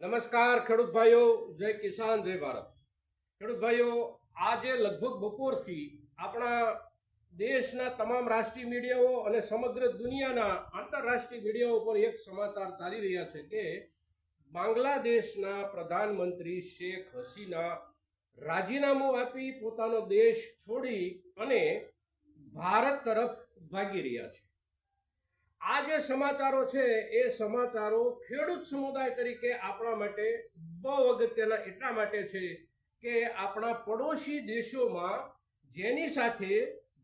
નમસ્કાર, ખેડૂત ભાઈઓ, જય કિસાન, જય ભારત. ખેડૂત ભાઈઓ, આજે લગભગ બપોરથી આપણા દેશના તમામ રાષ્ટ્રીય મીડિયાઓ અને સમગ્ર દુનિયાના આંતરરાષ્ટ્રીય મીડિયાઓ પર એક સમાચાર ચાલી રહ્યા છે કે બાંગ્લાદેશના પ્રધાનમંત્રી શેખ હસીના રાજીનામું આપી પોતાનો દેશ છોડી અને ભારત તરફ ભાગી રહ્યા છે. આ જે સમાચારો છે, એ સમાચારો ખેડૂત સમુદાય તરીકે આપણા માટે બહુ અગત્યના એટલા માટે છે કે આપણા પડોશી દેશોમાં જેની સાથે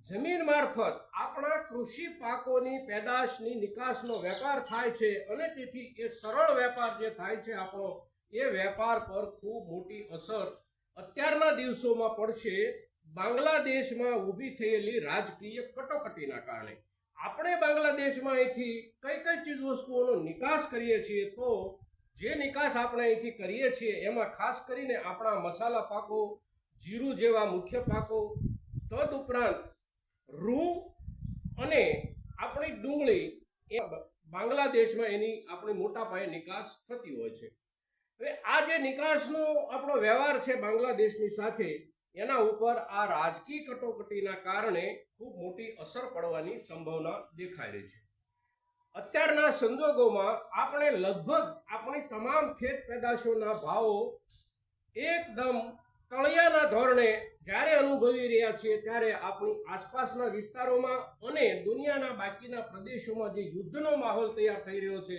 જમીન મારફત આપણા કૃષિ પાકોની પેદાશની નિકાસનો વેપાર થાય છે અને તેથી એ સરળ વેપાર જે થાય છે આપણો, એ વેપાર પર ખૂબ મોટી અસર અત્યારના દિવસોમાં પડશે. બાંગ્લાદેશમાં ઊભી થયેલી રાજકીય કટોકટીના કારણે. આપણે બાંગ્લાદેશમાં અહીંથી કઈ કઈ ચીજ વસ્તુઓનો નિકાસ કરીએ છીએ, તો જે નિકાસ આપણે અહીંથી કરીએ છીએ, એમાં ખાસ કરીને આપણા મસાલા પાકો, જીરું જેવા મુખ્ય પાકો તદ ઉપરાંત રૂ અને આપણી ડુંગળી એ બાંગ્લાદેશમાં એની આપણી મોટા પાયે નિકાસ થતી હોય છે. હવે આ જે નિકાસનો આપણો વ્યવહાર છે બાંગ્લાદેશની સાથે એના ઉપર આ રાજકીય કટોકટીના કારણે ખૂબ મોટી અસર પડવાની સંભાવના દેખાઈ રહી છે. અત્યારના સંજોગોમાં આપણે લગભગ આપણી તમામ ખેત પેદાશોના ભાવો એકદમ તળિયાના ધોરણે જ્યારે અનુભવી રહ્યા છીએ ત્યારે આપણી આસપાસના વિસ્તારોમાં અને દુનિયાના બાકીના પ્રદેશોમાં જે યુદ્ધનો માહોલ તૈયાર થઈ રહ્યો છે,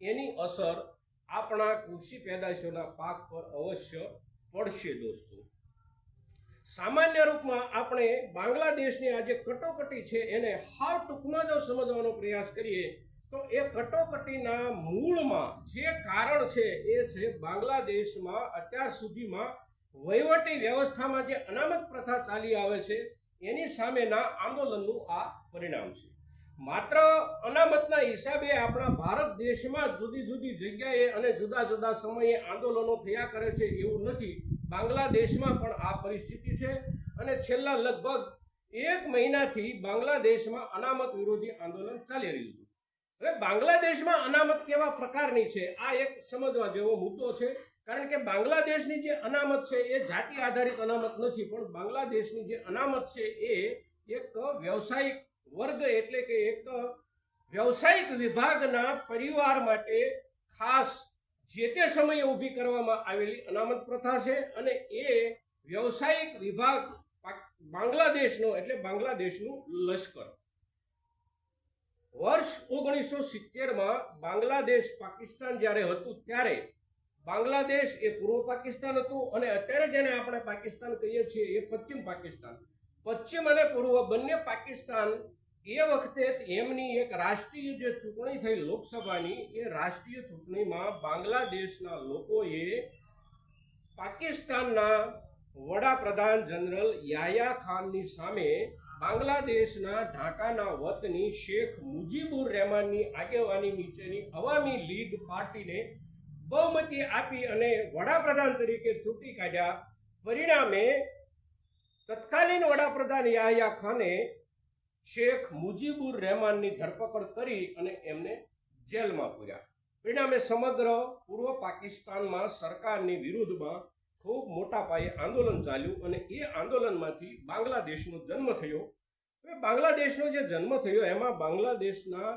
એની અસર આપણા કૃષિ પેદાશોના પાક પર અવશ્ય પડશે દોસ્તો. સામાન્ય રૂપમાં આપણે બાંગ્લાદેશની આ જે કટોકટી છે એને હાવ ટૂંકમાં જો સમજવાનો પ્રયાસ કરીએ, તો એ કટોકટીના મૂળમાં જે કારણ છે એ છે બાંગ્લાદેશમાં અત્યાર સુધીમાં વહીવટી વ્યવસ્થામાં જે અનામત પ્રથા ચાલી આવે છે, એની સામેના આંદોલનનું આ પરિણામ છે. માત્ર અનામતના હિસાબે આપણા ભારત દેશમાં જુદી જુદી જગ્યાએ અને જુદા જુદા સમયે આંદોલનો થયા કરે છે એવું નથી. બાંગ્લાદેશમાં પણ આ પરિસ્થિતિ છે અને છેલ્લા લગભગ એક મહિનાથી બાંગ્લાદેશમાં અનામત વિરોધી આંદોલન ચાલી રહ્યું હતું. હવે બાંગ્લાદેશમાં અનામત કેવા પ્રકારની છે, આ એક સમજવા જેવો મુદ્દો છે, કારણ કે બાંગ્લાદેશની જે અનામત છે એ જાતિ આધારિત અનામત નથી, પણ બાંગ્લાદેશની જે અનામત છે એ એક વ્યવસાયિક વર્ગ એટલે કે એક વ્યવસાયિક વિભાગના પરિવાર માટે ખાસ જે તે સમયે ઊભી કરવામાં આવેલી અનામત પ્રથા છે અને એ વ્યવસાયિક વિભાગ બાંગ્લાદેશનો એટલે બાંગ્લાદેશનું લશ્કર. વર્ષ ઓગણીસો સિત્તેરમાં બાંગ્લાદેશ પાકિસ્તાન જ્યારે હતું ત્યારે બાંગ્લાદેશ એ પૂર્વ પાકિસ્તાન હતું અને અત્યારે જેને આપણે પાકિસ્તાન કહીએ છીએ એ પશ્ચિમ પાકિસ્તાન. પશ્ચિમ અને પૂર્વ બંને પાકિસ્તાન એ વખતે એમની એક રાષ્ટ્રીય જે ચૂંટણી થઈ લોકસભાની, એ રાષ્ટ્રીય ચૂંટણીમાં બાંગ્લાદેશના લોકોએ પાકિસ્તાનના વડાપ્રધાન જનરલ યાયા ખાનની સામે બાંગ્લાદેશના ઢાકાના વતની શેખ મુજીબુર રહેમાનની આગેવાની નીચેની અવામી લીગ પાર્ટીને બહુમતી આપી અને વડાપ્રધાન તરીકે ચૂંટી કાઢ્યા. પરિણામે તત્કાલીન વડાપ્રધાન યાહયા ખાને શેખ મુજીબુર રહેમાનની ધરપકડ કરી અને એમને જેલમાં પૂર્યા. પરિણામે સમગ્ર પૂર્વ પાકિસ્તાનમાં સરકારની વિરુદ્ધમાં ખૂબ મોટા પાયે આંદોલન ચાલ્યું અને એ આંદોલનમાંથી બાંગ્લાદેશનો જન્મ થયો. હવે બાંગ્લાદેશનો જે જન્મ થયો, એમાં બાંગ્લાદેશના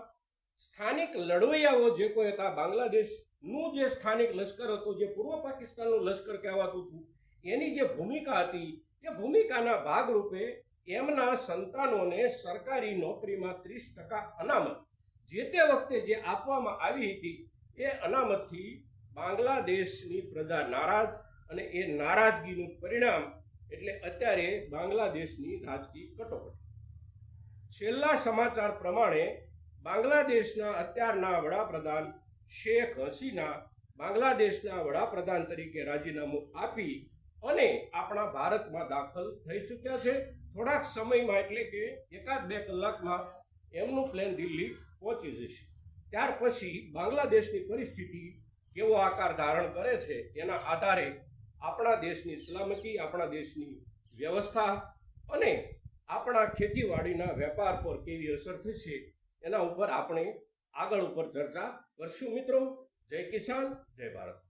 સ્થાનિક લડવૈયાઓ જે કોઈ હતા, બાંગ્લાદેશનું જે સ્થાનિક લશ્કર હતું, જે પૂર્વ પાકિસ્તાનનું લશ્કર કહેવાતું હતું, એની જે ભૂમિકા હતી, એ ભૂમિકાના ભાગરૂપે એમના સંતાનોને સરકારી નોકરીમાં ત્રીસ ટકા અનામત. જે તે વખતે જે આપવામાં આવી હતી, એ અનામતથી બાંગ્લાદેશની પ્રજા નારાજ અને એ નારાજગીનું પરિણામ એટલે અત્યારે બાંગ્લાદેશની રાજકીય કટોકટી. છેલ્લા સમાચાર પ્રમાણે બાંગ્લાદેશના અત્યારના વડાપ્રધાન શેખ હસીના બાંગ્લાદેશના વડાપ્રધાન તરીકે રાજીનામું આપી અને આપણા ભારતમાં દાખલ થઈ ચૂક્યા છે. થોડાક સમયમાં એટલે કે એકાદ બે કલાકમાં એમનું પ્લેન દિલ્હી પહોંચી જશે. ત્યાર પછી બાંગ્લાદેશની પરિસ્થિતિ કેવો આકાર ધારણ કરે છે એના આધારે આપણા દેશની સલામતી, આપણા દેશની વ્યવસ્થા અને આપણા ખેતીવાડીના વેપાર પર કેવી અસર થશે એના ઉપર આપણે આગળ ઉપર ચર્ચા કરશું મિત્રો. જય કિસાન, જય ભારત.